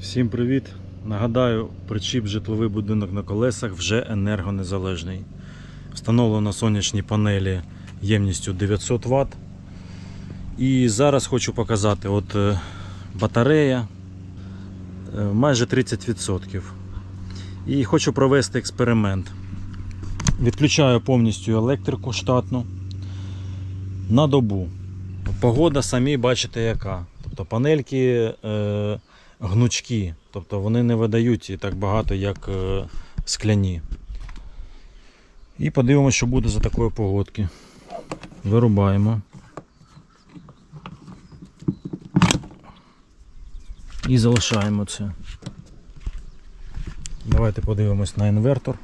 Всім привіт! Нагадаю, причіп житловий будинок на колесах вже енергонезалежний. Встановлено сонячні панелі ємністю 900 Вт. І зараз хочу показати от е, батарея е, майже 30%. І хочу провести експеримент. Відключаю повністю електрику штатну на добу. Погода самі бачите яка. Тобто панельки е, гнучкі, тобто вони не видають так багато, як е, скляні. І подивимося, що буде за такої погодки. Вирубаємо. І залишаємо це. Давайте подивимось на інвертор.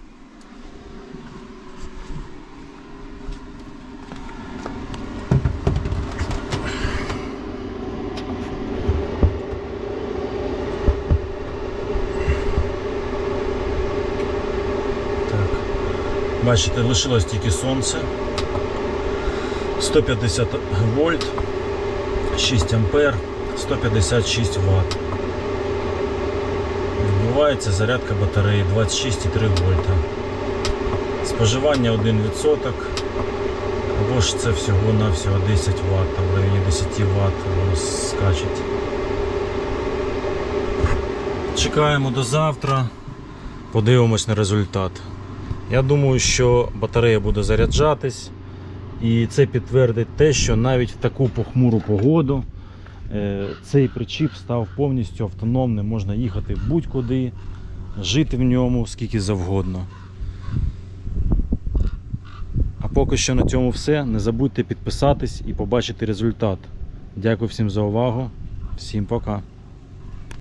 Так. Бачите, лишилось тільки сонце. 150 вольт, 6 ампер, 156 Вт. Відбувається зарядка батареї 26,3 вольта. Споживання 1%. Або ж це всього-навсього 10 Вт, в районі 10 Вт воно скачить. Чекаємо до завтра. Подивимось на результат. Я думаю, що батарея буде заряджатись, і це підтвердить те, що навіть в таку похмуру погоду е, цей причіп став повністю автономним, можна їхати будь-куди, жити в ньому скільки завгодно. А поки що на цьому все. Не забудьте підписатись і побачити результат. Дякую всім за увагу. Всім пока.